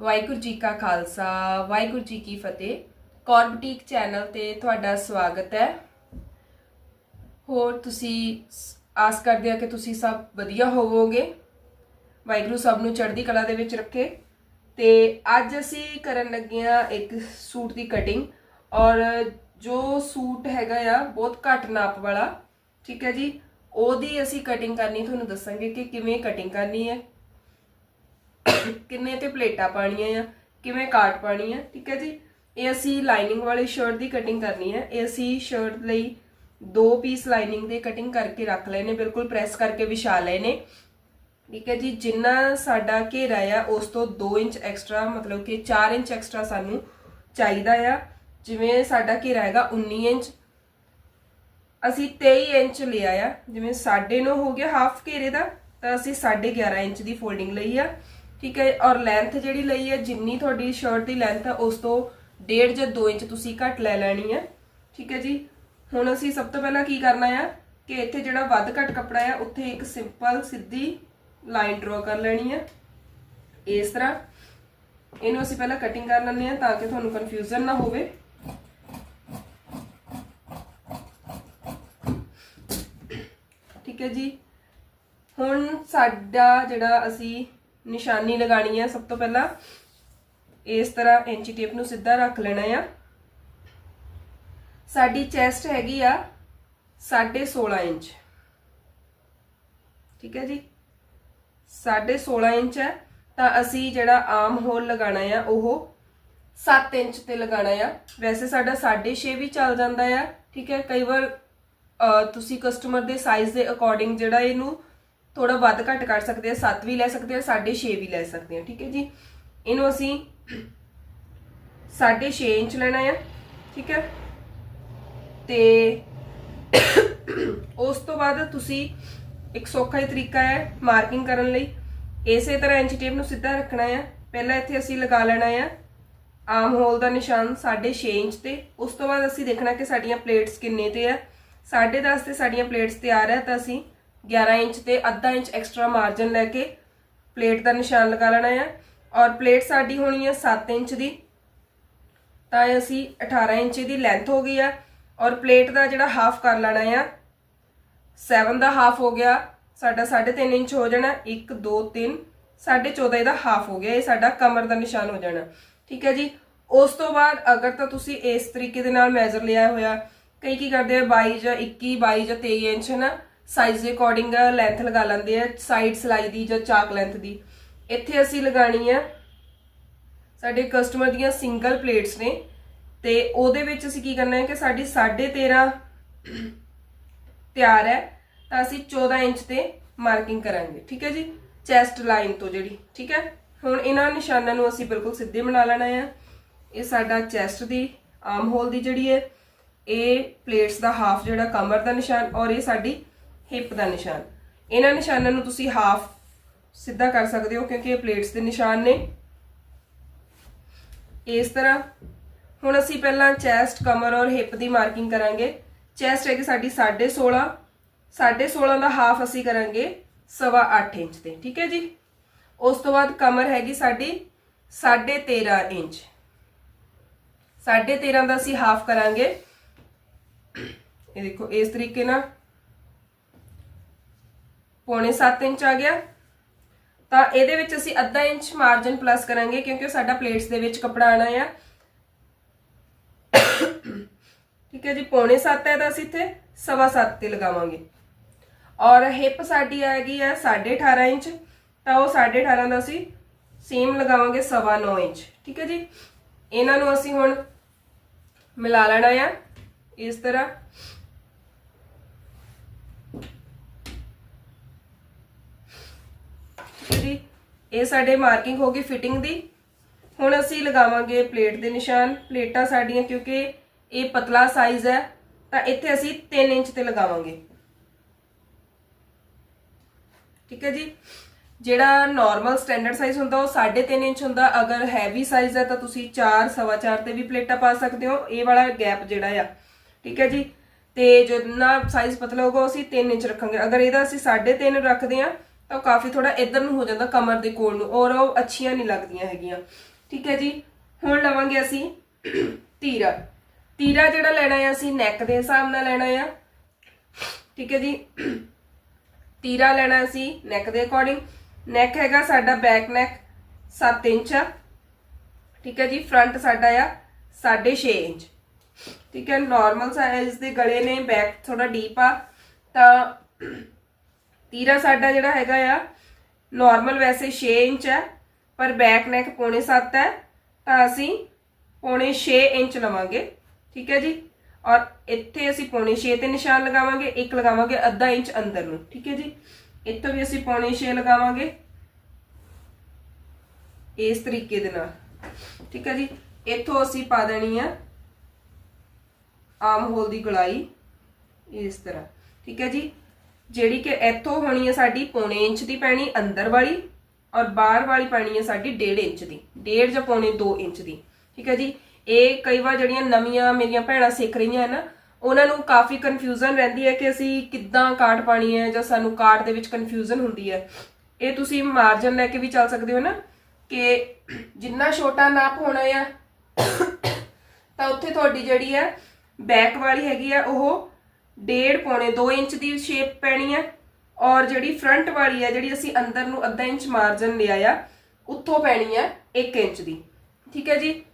ਵਾਹਿਗੁਰੂ ਜੀ ਕਾ ਖਾਲਸਾ, ਵਾਹਿਗੁਰੂ ਜੀ ਕੀ ਫਤਿਹ। Kaur boutique channel ਤੇ ਤੁਹਾਡਾ ਸਵਾਗਤ ਹੈ। ਹੋਰ ਤੁਸੀਂ ਆਸ ਕਰਦੇ ਆ ਕਿ ਤੁਸੀਂ ਸਭ ਵਧੀਆ ਹੋਵੋਗੇ। ਵਾਹਿਗੁਰੂ ਸਭ ਨੂੰ ਚੜ੍ਹਦੀ ਕਲਾ ਦੇ ਵਿੱਚ ਰੱਖੇ। ਤੇ ਅੱਜ ਅਸੀਂ ਕਰਨ ਲੱਗੇ ਆ ਇੱਕ ਸੂਟ ਦੀ ਕਟਿੰਗ ਔਰ ਜੋ ਸੂਟ ਹੈਗਾ ਆ, ਬਹੁਤ ਘੱਟ ਨਾਪ ਵਾਲਾ। ਠੀਕ ਹੈ ਜੀ? ਉਹਦੀ ਅਸੀਂ ਕਟਿੰਗ ਕਰਨੀ, ਤੁਹਾਨੂੰ ਦੱਸਾਂਗੇ ਕਿ ਕਿਵੇਂ ਕਟਿੰਗ ਕਰਨੀ ਹੈ। ਕਿੰਨੇ ਤੇ ਪਲੇਟਾਂ ਪਾਣੀਆਂ ਆ, ਕਿਵੇਂ ਕਾਟ ਪਾਣੀ ਆ, ਠੀਕ ਹੈ ਜੀ? ਇਹ ਅਸੀਂ ਲਾਈਨਿੰਗ ਵਾਲੀ ਸ਼ਰਟ ਦੀ ਕਟਿੰਗ ਕਰਨੀ ਹੈ ਇਹ ਅਸੀਂ ਸ਼ਰਟ ਲਈ ਦੋ ਪੀਸ ਲਾਈਨਿੰਗ ਦੇ ਕਟਿੰਗ ਕਰਕੇ ਰੱਖ ਲਏ ਨੇ, ਬਿਲਕੁਲ ਪ੍ਰੈਸ ਕਰਕੇ ਵਿਛਾ ਲਏ ਨੇ। ਠੀਕ ਹੈ ਜੀ, ਜਿੰਨਾ ਸਾਡਾ ਘੇਰਾ ਆ, ਉਸ ਤੋਂ 2 ਇੰਚ ਐਕਸਟਰਾ ਮਤਲਬ ਕਿ 4 ਇੰਚ ਐਕਸਟਰਾ ਸਾਨੂੰ ਚਾਹੀਦਾ ਆ। ਜਿਵੇਂ ਸਾਡਾ ਘੇਰਾ ਹੈਗਾ 19 ਇੰਚ, ਅਸੀਂ 23 ਇੰਚ ਲਿਆ ਆ। ਜਿਵੇਂ 9.5 ਹੋ ਗਿਆ ਹਾਫ ਘੇਰੇ ਦਾ, ਤਾਂ ਅਸੀਂ 11.5 ਇੰਚ ਦੀ ਫੋਲਡਿੰਗ ਲਈ ਆ। ਠੀਕ ਹੈ, ਔਰ ਲੈਂਥ ਜਿਹੜੀ ਲਈ ਹੈ, ਜਿੰਨੀ ਤੁਹਾਡੀ ਸ਼ਰਟ ਦੀ ਲੈਂਥ ਹੈ, ਉਸ ਤੋਂ 1.5 ਜਾਂ 2 ਇੰਚ ਤੁਸੀਂ ਘੱਟ ਲੈ ਲੈਣੀ ਹੈ। ਠੀਕ ਹੈ ਜੀ? ਹੁਣ ਅਸੀਂ ਸਭ ਤੋਂ ਪਹਿਲਾਂ ਕੀ ਕਰਨਾ ਆ, ਕਿ ਇੱਥੇ ਜਿਹੜਾ ਵੱਧ ਘੱਟ ਕੱਪੜਾ ਆ, ਉੱਥੇ ਇੱਕ ਸਿੰਪਲ ਸਿੱਧੀ ਲਾਈਨ ਡਰਾ ਕਰ ਲੈਣੀ ਹੈ ਇਸ ਤਰ੍ਹਾਂ। ਇਹਨੂੰ ਅਸੀਂ ਪਹਿਲਾਂ ਕਟਿੰਗ ਕਰ ਲੈਂਦੇ ਆ ਤਾਂ ਕਿ ਤੁਹਾਨੂੰ ਕਨਫਿਊਜ਼ਨ ਨਾ ਹੋਵੇ। ਠੀਕ ਹੈ ਜੀ? ਹੁਣ ਸਾਡਾ ਜਿਹੜਾ ਅਸੀਂ ਨਿਸ਼ਾਨੀ ਲਗਾਣੀ ਹੈ ਸਭ ਤੋਂ ਪਹਿਲਾਂ। ਇਸ ਤਰ੍ਹਾਂ ਇੰਚੀ ਟੇਪ ਨੂੰ ਸਿੱਧਾ ਰੱਖ ਲੈਣਾ ਆ। ਸਾਡੀ ਚੈਸਟ ਹੈਗੀ ਆ 16.5 ਇੰਚ। ਠੀਕ ਹੈ ਜੀ? 16.5 ਇੰਚ ਹੈ। ਤਾਂ ਅਸੀਂ ਜਿਹੜਾ ਆਮ ਹੋਲ ਲਗਾਣਾ ਆ, ਉਹ 7 ਇੰਚ ਤੇ ਲਗਾਣਾ ਆ। ਵੈਸੇ ਸਾਡਾ 6.5 ਵੀ ਚੱਲ ਜਾਂਦਾ ਆ। ਠੀਕ ਹੈ? ਕਈ ਵਾਰ ਤੁਸੀਂ ਕਸਟਮਰ ਦੇ ਸਾਈਜ਼ ਦੇ ਅਕੋਰਡਿੰਗ ਜਿਹੜਾ ਇਹਨੂੰ ਥੋੜਾ ਵੱਧ ਘੱਟ ਕਰ ਸਕਦੇ ਆ 7 ਵੀ ਲੈ ਸਕਦੇ ਆ 6.5 ਵੀ ਲੈ ਸਕਦੇ ਆ, ਠੀਕ ਹੈ ਜੀ? ਇਹਨੂੰ ਅਸੀਂ 6.5 ਇੰਚ ਲੈਣਾ ਆ, ਠੀਕ ਹੈ? ਤੇ ਉਸ ਤੋਂ ਬਾਅਦ ਤੁਸੀਂ ਇੱਕ ਸੌਖਾ ਹੀ ਤਰੀਕਾ ਹੈ ਮਾਰਕਿੰਗ ਕਰਨ ਲਈ। ਇਸੇ ਤਰ੍ਹਾਂ ਇੰਚ ਟੇਪ ਨੂੰ ਸਿੱਧਾ ਰੱਖਣਾ ਆ। ਪਹਿਲਾਂ ਇੱਥੇ ਅਸੀਂ ਲਗਾ ਲੈਣਾ ਹੈ ਆਮ ਹੋਲ ਦਾ ਨਿਸ਼ਾਨ 6.5 ਇੰਚ ਤੇ। ਉਸ ਤੋਂ ਬਾਅਦ ਅਸੀਂ ਦੇਖਣਾ ਕਿ ਸਾਡੀਆਂ ਪਲੇਟਸ ਕਿੰਨੇ ਤੇ ਹੈ 10.5 ਤੇ ਸਾਡੀਆਂ ਪਲੇਟਸ ਤਿਆਰ ਹੈ ਤਾਂ ਅਸੀਂ 11 ਇੰਚ ਤੇ ਅੱਧਾ ਇੰਚ ਐਕਸਟਰਾ ਮਾਰਜਨ ਲੈ ਕੇ ਪਲੇਟ ਦਾ ਨਿਸ਼ਾਨ ਲਗਾ ਲੈਣਾ ਹੈ। ਔਰ ਪਲੇਟ ਸਾਡੀ ਹੋਣੀ ਹੈ 7 ਇੰਚ ਦੀ। ਤਾਂ ਇਹ ਅਸੀਂ 18 ਇੰਚ ਦੀ ਲੈਂਥ ਹੋ ਗਈ ਆ। ਔਰ ਪਲੇਟ ਦਾ ਜਿਹੜਾ ਹਾਫ ਕਰ ਲੈਣਾ ਆ 7 ਦਾ ਹਾਫ ਹੋ ਗਿਆ। ਸਾਡਾ 3.5 ਇੰਚ ਹੋ ਜਾਣਾ 1 2 3 14.5 ਇਹਦਾ ਹਾਫ ਹੋ ਗਿਆ। ਇਹ ਸਾਡਾ ਕਮਰ ਦਾ ਨਿਸ਼ਾਨ ਹੋ ਜਾਣਾ। ਠੀਕ ਹੈ ਜੀ? ਉਸ ਤੋਂ ਬਾਅਦ ਅਗਰ ਤਾਂ ਤੁਸੀਂ ਇਸ ਤਰੀਕੇ ਦੇ ਨਾਲ ਮੈਜ਼ਰ ਲਿਆ ਹੋਇਆ, ਕਈ ਕੀ ਕਰਦੇ ਆ 22 ਜਾਂ 21 22 ਜਾਂ 23 ਇੰਚ ਹੈ ਨਾ ਸਾਈਜ਼ ਦੇ ਅਕੋਰਡਿੰਗ ਲੈਂਥ ਲਗਾ ਲੈਂਦੇ ਆ ਸਾਈਡ ਸਲਾਈ ਦੀ ਜਾਂ ਚਾਕ ਲੈਂਥ ਦੀ। ਇੱਥੇ ਅਸੀਂ ਲਗਾਣੀ ਆ ਸਾਡੇ ਕਸਟਮਰ ਦੀਆਂ ਸਿੰਗਲ ਪਲੇਟਸ ਨੇ। ਤੇ ਉਹਦੇ ਵਿੱਚ ਅਸੀਂ ਕੀ ਕਰਨਾ ਹੈ ਕਿ ਸਾਡੀ 13.5 ਤਿਆਰ ਹੈ, ਤਾਂ ਅਸੀਂ 14 ਇੰਚ ਤੇ ਮਾਰਕਿੰਗ ਕਰਾਂਗੇ, ਠੀਕ ਹੈ ਜੀ? ਚੈਸਟ ਲਾਈਨ ਤੋਂ ਜਿਹੜੀ, ਠੀਕ ਹੈ? ਹੁਣ ਇਹਨਾਂ ਨਿਸ਼ਾਨਾਂ ਨੂੰ ਅਸੀਂ ਬਿਲਕੁਲ ਸਿੱਧੇ ਬਣਾ ਲੈਣਾ ਹੈ। ਇਹ ਸਾਡਾ ਚੈਸਟ ਦੀ ਆਰਮ ਹੋਲ ਦੀ ਜਿਹੜੀ ਹੈ, ਇਹ ਪਲੇਟਸ ਦਾ ਹਾਫ ਜਿਹੜਾ ਕਮਰ ਦਾ ਨਿਸ਼ਾਨ ਔਰ ਇਹ ਸਾਡੀ ਹਿਪ ਦਾ ਨਿਸ਼ਾਨ। ਇਹਨਾਂ ਨਿਸ਼ਾਨਾਂ ਨੂੰ ਤੁਸੀਂ ਹਾਫ ਸਿੱਧਾ ਕਰ ਸਕਦੇ ਹੋ ਕਿਉਂਕਿ ਇਹ ਪਲੇਟਸ ਦੇ ਨਿਸ਼ਾਨ ਨੇ। ਇਸ ਤਰ੍ਹਾਂ। ਹੁਣ ਅਸੀਂ ਪਹਿਲਾਂ ਚੈਸਟ ਕਮਰ ਔਰ ਹਿਪ ਦੀ ਮਾਰਕਿੰਗ ਕਰਾਂਗੇ। ਚੈਸਟ ਹੈਗੀ ਸਾਡੀ 16.5 16.5 ਦਾ ਹਾਫ ਅਸੀਂ ਕਰਾਂਗੇ 8.5 ਇੰਚ ਤੇ, ਠੀਕ ਹੈ ਜੀ? ਉਸ ਤੋਂ ਬਾਅਦ ਕਮਰ ਹੈਗੀ ਸਾਡੀ 13.5 ਇੰਚ। 13.5 ਦਾ ਅਸੀਂ ਹਾਫ ਕਰਾਂਗੇ। ਇਹ ਦੇਖੋ, ਇਸ ਤਰੀਕੇ ਨਾਲ ਪੌਣੇ 7 ਇੰਚ ਆ ਗਿਆ। ਤਾਂ ਇਹਦੇ ਵਿੱਚ ਅਸੀਂ ਅੱਧਾ ਇੰਚ ਮਾਰਜਨ ਪਲੱਸ ਕਰਾਂਗੇ ਕਿਉਂਕਿ ਉਹ ਸਾਡਾ ਪਲੇਟਸ ਦੇ ਵਿੱਚ ਕੱਪੜਾ ਆਣਾ ਆ। ਠੀਕ ਹੈ ਜੀ, ਪੌਣੇ 7 ਹੈ ਤਾਂ ਅਸੀਂ ਇੱਥੇ ਸਵਾ 7 ਤੇ ਲਗਾਵਾਂਗੇ। ਔਰ ਹਿਪ ਸਾਡੀ ਆਏਗੀ ਆ 18.5 ਇੰਚ, ਤਾਂ ਉਹ 18.5 ਦਾ ਅਸੀਂ ਸੇਮ ਲਗਾਵਾਂਗੇ ਸਵਾ 9 ਇੰਚ। ਠੀਕ ਹੈ ਜੀ, ਇਹਨਾਂ ਨੂੰ ਅਸੀਂ ਹੁਣ ਮਿਲਾ ਲੈਣਾ ਆ। ਇਸ ਤਰ੍ਹਾਂ ਠੀਕ ਹੈ ਜੀ ਇਹ ਸਾਡੇ ਮਾਰਕਿੰਗ ਹੋ ਗਈ ਫਿਟਿੰਗ ਦੀ। ਹੁਣ ਅਸੀਂ ਲਗਾਵਾਂਗੇ ਪਲੇਟ ਦੇ ਨਿਸ਼ਾਨ। ਪਲੇਟਾਂ ਸਾਡੀਆਂ ਕਿਉਂਕਿ ਇਹ ਪਤਲਾ ਸਾਈਜ਼ ਹੈ, ਤਾਂ ਇੱਥੇ ਅਸੀਂ 3 ਇੰਚ ਤੇ ਲਗਾਵਾਂਗੇ। ਠੀਕ ਹੈ ਜੀ? ਜਿਹੜਾ ਨਾਰਮਲ ਸਟੈਂਡਰਡ ਸਾਈਜ਼ ਹੁੰਦਾ, ਉਹ 3.5 ਇੰਚ ਹੁੰਦਾ। ਅਗਰ ਹੈਵੀ ਸਾਈਜ਼ ਹੈ, ਤਾਂ ਤੁਸੀਂ 4 ਸਵਾ 4 ਤੇ ਵੀ ਪਲੇਟਾਂ ਪਾ ਸਕਦੇ ਹੋ। ਇਹ ਵਾਲਾ ਗੈਪ ਜਿਹੜਾ ਆ। ਠੀਕ ਹੈ ਜੀ? ਤੇ ਜਿੰਨਾ ਸਾਈਜ਼ ਪਤਲਾ ਹੋਗਾ ਅਸੀਂ 3 ਇੰਚ ਰੱਖਾਂਗੇ। ਅਗਰ ਇਹਦਾ ਅਸੀਂ 3.5 ਰੱਖਦੇ ਆ ਤਾਂ ਉਹ ਕਾਫੀ ਥੋੜਾ ਇਧਰ ਨੂੰ ਹੋ ਜਾਂਦਾ ਕਮਰ ਦੇ ਕੋਲ ਨੂੰ, ਔਰ ਉਹ ਅੱਛੀਆਂ ਨਹੀਂ ਲੱਗਦੀਆਂ ਹੈਗੀਆਂ। ਠੀਕ ਹੈ ਜੀ? ਹੁਣ ਲਵਾਂਗੇ ਅਸੀਂ ਤੀਰਾ। ਤੀਰਾ ਜਿਹੜਾ ਲੈਣਾ ਹੈ ਅਸੀਂ ਨੈਕ ਦੇ ਹਿਸਾਬ ਨਾਲ ਲੈਣਾ ਆ। ਠੀਕ ਹੈ ਜੀ? ਤੀਰਾ ਲੈਣਾ ਅਸੀਂ ਨੈਕ ਦੇ ਅਕੋਰਡਿੰਗ ਨੈਕ ਹੈਗਾ ਸਾਡਾ ਬੈਕ ਨੈਕ 7 ਇੰਚ। ਆ ਠੀਕ ਹੈ ਜੀ? ਫਰੰਟ ਸਾਡਾ ਆ 6.5 ਇੰਚ। ਠੀਕ ਹੈ? ਨਾਰਮਲ ਸਾਈਜ਼ ਦੇ ਗਲੇ ਨੇ ਬੈਕ ਥੋੜਾ ਡੀਪ ਆ। ਤਾਂ ਤੀਰਾ ਸਾਡਾ ਜਿਹੜਾ ਹੈਗਾ ਆ ਨਾਰਮਲ ਵੈਸੇ 6 ਇੰਚ ਹੈ, ਪਰ ਬੈਕ ਨੈਕ ਪੌਣੇ 7 ਹੈ, ਤਾਂ ਅਸੀਂ ਪੌਣੇ 6 ਇੰਚ ਲਵਾਂਗੇ, ਠੀਕ ਹੈ ਜੀ? ਔਰ ਇੱਥੇ ਅਸੀਂ ਪੌਣੇ 6 ਤੇ ਨਿਸ਼ਾਨ ਲਗਾਵਾਂਗੇ, ਇੱਕ ਲਗਾਵਾਂਗੇ ਅੱਧਾ ਇੰਚ ਅੰਦਰ ਨੂੰ, ਠੀਕ ਹੈ ਜੀ? ਇੱਥੋਂ ਵੀ ਅਸੀਂ ਪੌਣੇ 6 ਲਗਾਵਾਂਗੇ, ਇਸ ਤਰੀਕੇ ਦੇ ਨਾਲ, ਠੀਕ ਹੈ ਜੀ? ਇੱਥੋਂ ਅਸੀਂ ਪਾ ਦੇਣੀ ਆ ਆਮ ਹੋਲ ਦੀ ਗੁਲਾਈ, ਇਸ ਤਰ੍ਹਾਂ, ਠੀਕ ਹੈ ਜੀ? ਜਿਹੜੀ ਕਿ ਇੱਥੋਂ ਹੋਣੀ ਹੈ ਸਾਡੀ ਪੌਣੇ ਇੰਚ ਦੀ ਪੈਣੀ ਅੰਦਰ ਵਾਲੀ ਔਰ ਬਾਹਰ ਵਾਲੀ ਪੈਣੀ ਹੈ ਸਾਡੀ 1.5 ਇੰਚ ਦੀ 1.5 ਜਾਂ ਪੌਣੇ 2 ਇੰਚ ਦੀ। ਠੀਕ ਹੈ ਜੀ? ਇਹ ਕਈ ਵਾਰ ਜਿਹੜੀਆਂ ਨਵੀਆਂ ਮੇਰੀਆਂ ਭੈਣਾਂ ਸਿੱਖ ਰਹੀਆਂ ਹਨ, ਉਹਨਾਂ ਨੂੰ ਕਾਫੀ ਕਨਫਿਊਜ਼ਨ ਰਹਿੰਦੀ ਹੈ ਕਿ ਅਸੀਂ ਕਿੱਦਾਂ ਕਾਟ ਪਾਣੀ ਹੈ ਜਾਂ ਸਾਨੂੰ ਕਾਟ ਦੇ ਵਿੱਚ ਕਨਫਿਊਜ਼ਨ ਹੁੰਦੀ ਹੈ। ਇਹ ਤੁਸੀਂ ਮਾਰਜਨ ਲੈ ਕੇ ਵੀ ਚੱਲ ਸਕਦੇ ਹੋ ਨਾ ਕਿ ਜਿੰਨਾ ਛੋਟਾ ਨਾਪ ਹੋਣਾ ਆ, ਤਾਂ ਉੱਥੇ ਤੁਹਾਡੀ ਜਿਹੜੀ ਹੈ ਬੈਕ ਵਾਲੀ ਹੈਗੀ ਆ, ਉਹ ਡੇਢ ਪੌਣੇ 2 ਇੰਚ ਦੀ ਸ਼ੇਪ ਪੈਣੀ ਹੈ ਔਰ ਜਿਹੜੀ ਫਰੰਟ ਵਾਲੀ ਹੈ ਜਿਹੜੀ ਅਸੀਂ ਅੰਦਰ ਨੂੰ ਅੱਧਾ ਇੰਚ ਮਾਰਜਨ ਲਿਆ ਆ ਉੱਥੋਂ ਪੈਣੀ ਹੈ 1 ਇੰਚ ਦੀ। ਠੀਕ ਹੈ ਜੀ?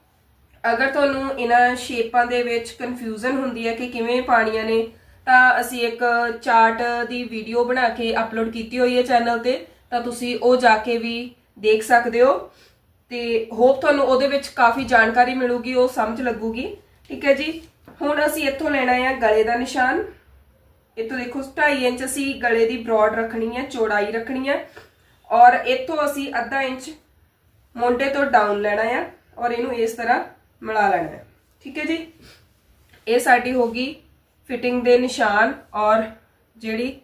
ਅਗਰ ਤੁਹਾਨੂੰ ਇਹਨਾਂ ਸ਼ੇਪਾਂ ਦੇ ਵਿੱਚ ਕਨਫਿਊਜ਼ਨ ਹੁੰਦੀ ਹੈ ਕਿ ਕਿਵੇਂ ਪਾਣੀਆਂ ਨੇ, ਤਾਂ ਅਸੀਂ ਇੱਕ ਚਾਰਟ ਦੀ ਵੀਡੀਓ ਬਣਾ ਕੇ ਅਪਲੋਡ ਕੀਤੀ ਹੋਈ ਹੈ ਚੈਨਲ ਤੇ, ਤਾਂ ਤੁਸੀਂ ਉਹ ਜਾ ਕੇ ਵੀ ਦੇਖ ਸਕਦੇ ਹੋ। ਤੇ ਹੋਪ ਤੁਹਾਨੂੰ ਉਹਦੇ ਵਿੱਚ ਕਾਫੀ ਜਾਣਕਾਰੀ ਮਿਲੂਗੀ, ਉਹ ਸਮਝ ਲੱਗੂਗੀ। ਠੀਕ ਹੈ ਜੀ? ਹੁਣ ਅਸੀਂ ਇੱਥੋਂ ਲੈਣਾ ਹੈ ਗਲੇ ਦਾ ਨਿਸ਼ਾਨ। ਇੱਥੋਂ ਦੇਖੋ 2.5 ਇੰਚ ਅਸੀਂ ਗਲੇ ਦੀ ਬ੍ਰੌਡ ਰੱਖਣੀ ਹੈ ਚੌੜਾਈ ਰੱਖਣੀ ਹੈ ਔਰ ਇੱਥੋਂ ਅਸੀਂ ਅੱਧਾ ਇੰਚ ਮੋਢੇ ਤੋਂ ਡਾਊਨ ਲੈਣਾ ਹੈ ਔਰ ਇਹਨੂੰ ਇਸ ਤਰ੍ਹਾਂ ਮਿਲਾ ਲੈਣਾ ਹੈ ਠੀਕ ਹੈ ਜੀ? ਇਹ ਸਾਡੀ ਹੋ ਗਈ ਫਿਟਿੰਗ ਦੇ ਨਿਸ਼ਾਨ ਔਰ ਜਿਹੜੀ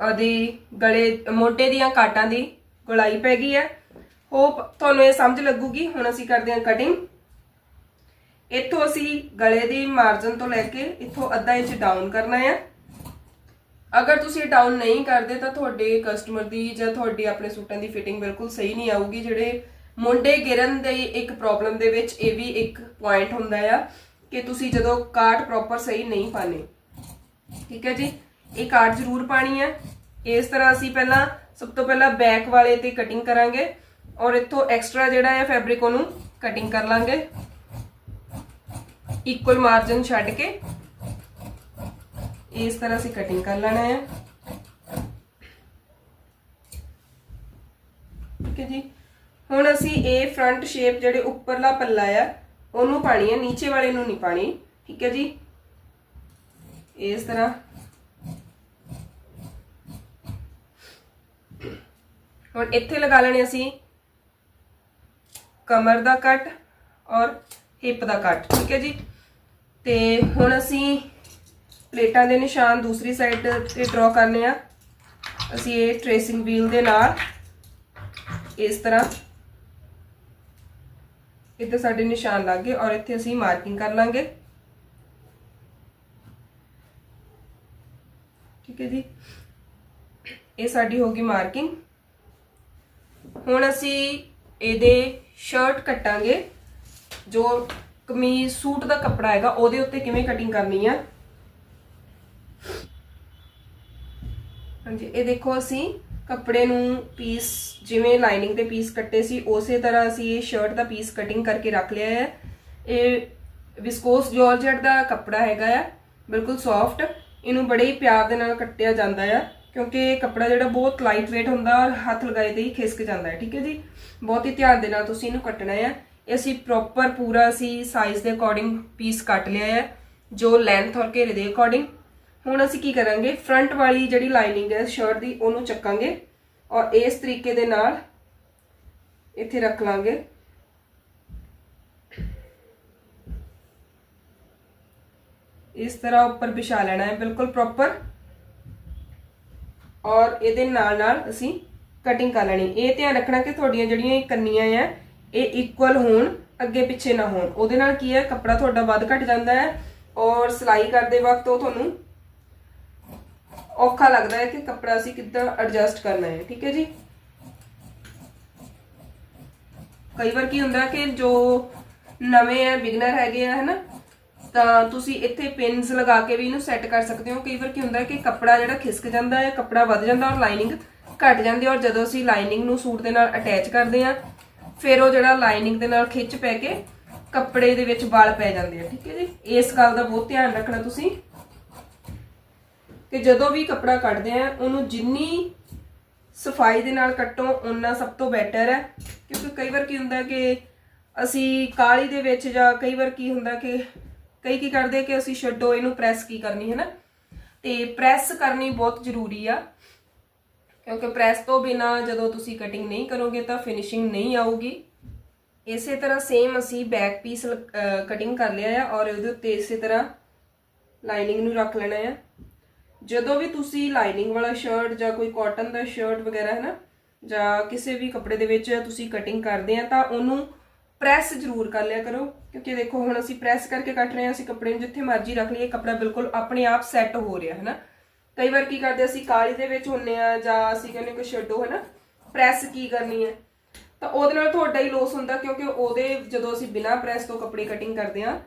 ਉਹਦੀ ਗਲੇ, ਮੋਢੇ ਦੀਆਂ ਕਾਟਾਂ ਦੀ ਗੁਲਾਈ ਪੈ ਗਈ ਹੈ ਹੋਪ ਤੁਹਾਨੂੰ ਇਹ ਸਮਝ ਲੱਗੂਗੀ। ਹੁਣ ਅਸੀਂ ਕਰਦੇ ਹਾਂ ਕਟਿੰਗ ਇੱਥੋਂ ਅਸੀਂ ਗਲੇ ਦੀ ਮਾਰਜਨ ਤੋਂ ਲੈ ਕੇ ਇੱਥੋਂ ਅੱਧਾ ਇੰਚ ਡਾਊਨ ਕਰਨਾ ਹੈ ਅਗਰ ਤੁਸੀਂ ਡਾਊਨ ਨਹੀਂ ਕਰਦੇ ਤਾਂ ਤੁਹਾਡੇ ਕਸਟਮਰ ਦੀ ਜਾਂ ਤੁਹਾਡੀ ਆਪਣੇ ਸੂਟਾਂ ਦੀ ਫਿਟਿੰਗ ਬਿਲਕੁਲ ਸਹੀ ਨਹੀਂ ਆਊਗੀ। ਜਿਹੜੇ ਮੁੰਡੇ ਗਿਰਨ ਦੇ ਇੱਕ ਪ੍ਰੋਬਲਮ ਦੇ ਵਿੱਚ ਇਹ ਵੀ ਇੱਕ ਪੁਆਇੰਟ ਹੁੰਦਾ ਆ ਕਿ ਤੁਸੀਂ ਜਦੋਂ ਕਾਟ ਪ੍ਰੋਪਰ ਸਹੀ ਨਹੀਂ ਪਾਣੇ ਠੀਕ ਹੈ ਜੀ? ਇਹ ਕਾਟ ਜ਼ਰੂਰ ਪਾਣੀ ਹੈ ਇਸ ਤਰ੍ਹਾਂ ਅਸੀਂ ਪਹਿਲਾਂ ਸਭ ਤੋਂ ਪਹਿਲਾਂ ਬੈਕ ਵਾਲੇ ਤੇ ਕਟਿੰਗ ਕਰਾਂਗੇ ਔਰ ਇੱਥੋਂ ਐਕਸਟਰਾ ਜਿਹੜਾ ਹੈ ਫੈਬਰਿਕ ਉਹਨੂੰ ਕਟਿੰਗ ਕਰ ਲਾਂਗੇ। ਇਕੁਅਲ ਮਾਰਜਨ ਛੱਡ ਕੇ ਇਸ ਤਰ੍ਹਾਂ ਅਸੀਂ ਕਟਿੰਗ ਕਰ ਲੈਣਾ ਹੈ। ਠੀਕ ਹੈ ਜੀ। ਹੁਣ ਅਸੀਂ ਇਹ ਫਰੰਟ ਸ਼ੇਪ ਜਿਹੜੇ ਉੱਪਰਲਾ ਪੱਲਾ ਆ, ਉਹਨੂੰ ਪਾਣੀ ਹੈ, ਨੀਚੇ ਵਾਲੇ ਨੂੰ ਨਹੀਂ ਪਾਣੀ। ਠੀਕ ਹੈ ਜੀ। ਇਸ ਤਰ੍ਹਾਂ। ਹੁਣ ਇੱਥੇ ਲਗਾ ਲੈਣੇ ਅਸੀਂ ਕਮਰ ਦਾ ਕੱਟ ਔਰ ਹਿੱਪ ਦਾ ਕੱਟ ਠੀਕ ਹੈ ਜੀ। ਤੇ ਹੁਣ ਅਸੀਂ ਪਲੇਟਾਂ ਦੇ ਨਿਸ਼ਾਨ ਦੂਸਰੀ ਸਾਈਡ ਤੇ ਡਰਾ ਕਰਨੇ ਆ। ਅਸੀਂ ਇਹ ਟ੍ਰੇਸਿੰਗ ਵੀਲ ਦੇ ਨਾਲ ਇਸ ਤਰ੍ਹਾਂ ਇੱਥੇ ਸਾਡੇ ਨਿਸ਼ਾਨ ਲੱਗ ਗਏ ਔਰ ਇੱਥੇ ਅਸੀਂ ਮਾਰਕਿੰਗ ਕਰ ਲਾਂਗੇ। ਠੀਕ ਹੈ ਜੀ। ਇਹ ਸਾਡੀ ਹੋ ਗਈ ਮਾਰਕਿੰਗ ਹੁਣ ਅਸੀਂ ਇਹਦੇ ਸ਼ਰਟ ਕੱਟਾਂਗੇ, ਜੋ ਕਮੀਜ਼ ਸੂਟ ਦਾ ਕੱਪੜਾ ਹੈਗਾ, ਉਹਦੇ ਉੱਤੇ ਕਿਵੇਂ ਕਟਿੰਗ ਕਰਨੀ ਆ? ਹਾਂਜੀ, ਇਹ ਦੇਖੋ ਅਸੀਂ ਕੱਪੜੇ ਨੂੰ ਪੀਸ ਜਿਵੇਂ ਲਾਈਨਿੰਗ ਦੇ ਪੀਸ ਕੱਟੇ ਸੀ, ਉਸੇ ਤਰ੍ਹਾਂ ਅਸੀਂ ਇਹ ਸ਼ਰਟ ਦਾ ਪੀਸ ਕਟਿੰਗ ਕਰਕੇ ਰੱਖ ਲਿਆ ਹੈ। ਇਹ ਵਿਸਕੋਸ ਜਾਰਜਟ ਦਾ ਕੱਪੜਾ ਹੈਗਾ ਆ, ਬਿਲਕੁਲ ਸੌਫਟ ਇਹਨੂੰ ਬੜੇ ਹੀ ਪਿਆਰ ਦੇ ਨਾਲ ਕੱਟਿਆ ਜਾਂਦਾ ਆ, ਕਿਉਂਕਿ ਇਹ ਕੱਪੜਾ ਜਿਹੜਾ ਬਹੁਤ ਲਾਈਟ weight ਹੁੰਦਾ ਔਰ ਹੱਥ ਲਗਾਏ ਤੇ ਹੀ ਖਿਸਕ ਜਾਂਦਾ ਹੈ, ਠੀਕ ਹੈ ਜੀ? ਬਹੁਤ ਹੀ ਧਿਆਨ ਦੇ ਨਾਲ ਤੁਸੀਂ ਇਹਨੂੰ ਕੱਟਣਾ ਹੈ ਇਹ ਅਸੀਂ ਪ੍ਰੋਪਰ ਪੂਰਾ ਅਸੀਂ ਸਾਈਜ਼ ਦੇ ਅਕੋਰਡਿੰਗ ਪੀਸ ਕੱਟ ਲਿਆ ਹੈ, ਜੋ ਲੈਂਥ ਔਰ ਘੇਰੇ ਦੇ ਅਕੋਰਡਿੰਗ ਹੁਣ ਅਸੀਂ ਕੀ ਕਰਾਂਗੇ? ਫਰੰਟ ਵਾਲੀ ਜਿਹੜੀ ਲਾਈਨਿੰਗ ਹੈ ਸ਼ਰਟ ਦੀ, ਉਹਨੂੰ ਚੱਕਾਂਗੇ ਔਰ ਇਸ ਤਰੀਕੇ ਦੇ ਨਾਲ ਇੱਥੇ ਰੱਖ ਲਾਂਗੇ। ਇਸ ਤਰ੍ਹਾਂ ਉੱਪਰ ਵਿਛਾ ਲੈਣਾ ਹੈ, ਬਿਲਕੁਲ ਪ੍ਰੋਪਰ ਔਰ ਇਹਦੇ ਨਾਲ ਨਾਲ ਅਸੀਂ ਕਟਿੰਗ ਕਰ ਲੈਣੀ। ਇਹ ਧਿਆਨ ਰੱਖਣਾ ਕਿ ਤੁਹਾਡੀਆਂ ਜਿਹੜੀਆਂ ਇਹ ਕੰਨੀਆਂ ਆ ਇਹ ਇਕੁਅਲ ਹੋਣ, ਅੱਗੇ ਪਿੱਛੇ ਨਾ ਹੋਣ। ਉਹਦੇ ਨਾਲ ਕੀ ਹੈ? ਕੱਪੜਾ ਤੁਹਾਡਾ ਵੱਧ ਘਟ ਜਾਂਦਾ ਹੈ ਔਰ ਸਿਲਾਈ ਕਰਦੇ ਵਕਤ ਉਹ ਤੁਹਾਨੂੰ ਔਖਾ ਲੱਗਦਾ ਹੈ ਕਿ ਕੱਪੜਾ ਅਸੀਂ ਕਿੱਦਾਂ ਐਡਜਸਟ ਕਰਨਾ ਹੈ। ਠੀਕ ਹੈ ਜੀ? ਕਈ ਵਾਰ ਕੀ ਹੁੰਦਾ ਕਿ ਜੋ ਨਵੇਂ ਹੈ ਬਿਗਨਰ ਹੈਗੇ ਆ, ਹਨਾ, ਤਾਂ ਤੁਸੀਂ ਇੱਥੇ ਪਿੰਸ ਲਗਾ ਕੇ ਵੀ ਇਹਨੂੰ ਸੈੱਟ ਕਰ ਸਕਦੇ ਹੋ। ਕਈ ਵਾਰ ਕੀ ਹੁੰਦਾ ਕਿ ਕੱਪੜਾ ਜਿਹੜਾ ਖਿਸਕ ਜਾਂਦਾ ਹੈ, ਕੱਪੜਾ ਵੱਧ ਜਾਂਦਾ ਔਰ ਲਾਈਨਿੰਗ ਘਟ ਜਾਂਦੀ ਹੈ ਔਰ ਜਦੋਂ ਅਸੀਂ ਲਾਈਨਿੰਗ ਨੂੰ ਸੂਟ ਦੇ ਨਾਲ ਅਟੈਚ ਕਰਦੇ ਆ ਫਿਰ ਉਹ ਜਿਹੜਾ ਲਾਈਨਿੰਗ ਦੇ ਨਾਲ ਖਿੱਚ ਪੈ ਕੇ ਕੱਪੜੇ ਦੇ ਵਿੱਚ ਵਾਲ ਪੈ ਜਾਂਦੇ ਆ, ਠੀਕ ਹੈ ਜੀ? ਇਸ ਗੱਲ ਦਾ ਬਹੁਤ ਧਿਆਨ ਰੱਖਣਾ ਤੁਸੀਂ ਕਿ ਜਦੋਂ ਵੀ ਕੱਪੜਾ ਕੱਟਦੇ ਆ, ਉਹਨੂੰ ਜਿੰਨੀ ਸਫ਼ਾਈ ਦੇ ਨਾਲ ਕੱਟੋ ਉਨਾ ਸਭ ਤੋਂ ਬੈਟਰ ਹੈ। ਕਿਉਂਕਿ ਕਈ ਵਾਰ ਕੀ ਹੁੰਦਾ ਕਿ ਅਸੀਂ ਕਾਲੀ ਦੇ ਵਿੱਚ ਜਾਂ ਕਈ ਵਾਰ ਕੀ ਹੁੰਦਾ ਕਿ ਕਈ ਕੀ ਕਰਦੇ ਕਿ ਅਸੀਂ ਛੱਡੋ, ਇਹਨੂੰ ਪ੍ਰੈਸ ਕੀ ਕਰਨੀ, ਹੈ ਨਾ? ਤੇ ਪ੍ਰੈਸ ਕਰਨੀ ਬਹੁਤ ਜ਼ਰੂਰੀ ਆ। ਕਿਉਂਕਿ ਪ੍ਰੈਸ ਤੋਂ ਬਿਨਾ ਜਦੋਂ ਤੁਸੀਂ ਕਟਿੰਗ ਨਹੀਂ ਕਰੋਗੇ ਤਾਂ ਫਿਨਿਸ਼ਿੰਗ ਨਹੀਂ ਆਊਗੀ। ਇਸੇ ਤਰ੍ਹਾਂ ਸੇਮ ਅਸੀਂ ਬੈਕ ਪੀਸ ਕਟਿੰਗ ਕਰ ਲਿਆ ਆ ਔਰ ਉਹਦੇ ਉੱਤੇ ਇਸੇ ਤਰ੍ਹਾਂ ਲਾਈਨਿੰਗ ਨੂੰ ਰੱਖ ਲੈਣਾ ਆ। ਜਦੋਂ ਵੀ ਤੁਸੀਂ ਲਾਈਨਿੰਗ ਵਾਲਾ ਸ਼ਰਟ ਜਾਂ ਕੋਈ ਕਾਟਨ ਦਾ ਸ਼ਰਟ ਵਗੈਰਾ ਹੈ ਨਾ ਜਾਂ ਕਿਸੇ ਵੀ ਕੱਪੜੇ ਦੇ ਵਿੱਚ ਤੁਸੀਂ ਕਟਿੰਗ ਕਰਦੇ ਆ, ਤਾਂ ਉਹਨੂੰ ਪ੍ਰੈਸ ਜ਼ਰੂਰ ਕਰ ਲਿਆ ਕਰੋ। ਕਿਉਂਕਿ ਦੇਖੋ, ਹੁਣ ਅਸੀਂ ਪ੍ਰੈਸ ਕਰਕੇ ਕੱਟ ਰਹੇ ਹਾਂ ਅਸੀਂ ਕੱਪੜੇ ਨੂੰ ਜਿੱਥੇ ਮਰਜ਼ੀ ਰੱਖ ਲਈਏ, ਕੱਪੜਾ ਬਿਲਕੁਲ ਆਪਣੇ ਆਪ ਸੈੱਟ ਹੋ ਰਿਹਾ ਹੈ ਨਾ ਕਈ ਵਾਰ ਕੀ ਕਰਦੇ ਅਸੀਂ ਕਾਲੀ ਦੇ ਵਿੱਚ ਹੁੰਨੇ ਆ ਜਾਂ ਅਸੀਂ ਕਹਿੰਦੇ ਕੋਈ ਛੱਡੋ ਹੈ ਨਾ ਪ੍ਰੈਸ ਕੀ ਕਰਨੀ ਹੈ। ਤਾਂ ਉਹਦੇ ਨਾਲ ਤੁਹਾਡਾ ਹੀ ਲੋਸ ਹੁੰਦਾ ਕਿਉਂਕਿ ਉਹਦੇ ਜਦੋਂ ਅਸੀਂ ਬਿਨਾਂ ਪ੍ਰੈਸ ਤੋਂ ਕੱਪੜੇ ਕਟਿੰਗ ਕਰਦੇ ਆ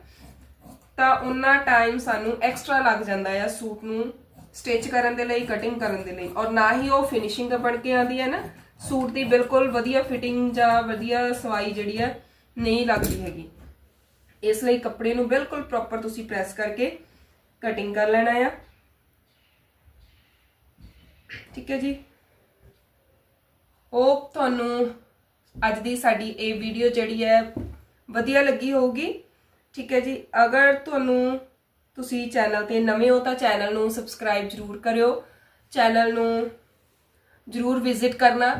ਤਾਂ ਉਨਾ ਟਾਈਮ ਸਾਨੂੰ ਐਕਸਟਰਾ ਲੱਗ ਜਾਂਦਾ ਹੈ ਸੂਟ ਨੂੰ ਸਟਿਚ ਕਰਨ ਦੇ ਲਈ ਕਟਿੰਗ ਕਰਨ ਦੇ ਲਈ ਔਰ ਨਾ ਹੀ ਉਹ ਫਿਨਿਸ਼ਿੰਗ ਬਣ ਕੇ ਆਉਂਦੀ ਹੈ ਨਾ, ਸੂਟ ਦੀ ਬਿਲਕੁਲ ਵਧੀਆ ਫਿਟਿੰਗ ਜਾਂ ਵਧੀਆ ਸਵਾਈ ਜਿਹੜੀ ਹੈ ਨਹੀਂ ਲੱਗਦੀ ਹੈਗੀ। ਇਸ ਲਈ ਕੱਪੜੇ ਨੂੰ ਬਿਲਕੁਲ ਪ੍ਰੋਪਰ ਤੁਸੀਂ ਪ੍ਰੈਸ ਕਰਕੇ ਕਟਿੰਗ ਕਰ ਲੈਣਾ ਆ। ਠੀਕ ਹੈ ਜੀ। ਉਹ ਤੁਹਾਨੂੰ ਅੱਜ ਦੀ ਸਾਡੀ ਇਹ ਵੀਡੀਓ ਜਿਹੜੀ ਹੈ, ਵਧੀਆ ਲੱਗੀ ਹੋਊਗੀ। ਠੀਕ ਹੈ ਜੀ। ਅਗਰ ਤੁਹਾਨੂੰ ਤੁਸੀਂ ਚੈਨਲ ਤੇ ਨਵੇਂ ਹੋ ਤਾਂ ਚੈਨਲ ਨੂੰ ਸਬਸਕ੍ਰਾਈਬ ਜਰੂਰ ਕਰਿਓ। ਚੈਨਲ ਨੂੰ ਜਰੂਰ ਵਿਜ਼ਿਟ ਕਰਨਾ।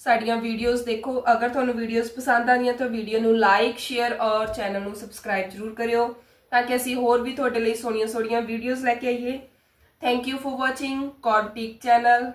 ਸਾਡੀਆਂ ਵੀਡੀਓਜ਼ ਦੇਖੋ। ਅਗਰ ਤੁਹਾਨੂੰ ਵੀਡੀਓਜ਼ ਪਸੰਦ ਆਉਂਦੀਆਂ ਤਾਂ ਵੀਡੀਓ ਨੂੰ ਲਾਈਕ ਸ਼ੇਅਰ ਔਰ ਚੈਨਲ ਨੂੰ ਸਬਸਕ੍ਰਾਈਬ ਜਰੂਰ ਕਰਿਓ। ਤਾਂ ਕਿ ਅਸੀਂ ਹੋਰ ਵੀ ਤੁਹਾਡੇ ਲਈ ਸੋਹਣੀਆਂ ਸੋਹਣੀਆਂ ਵੀਡੀਓਜ਼ ਲੈ ਕੇ ਆਈਏ। Thank you for watching Cortic channel.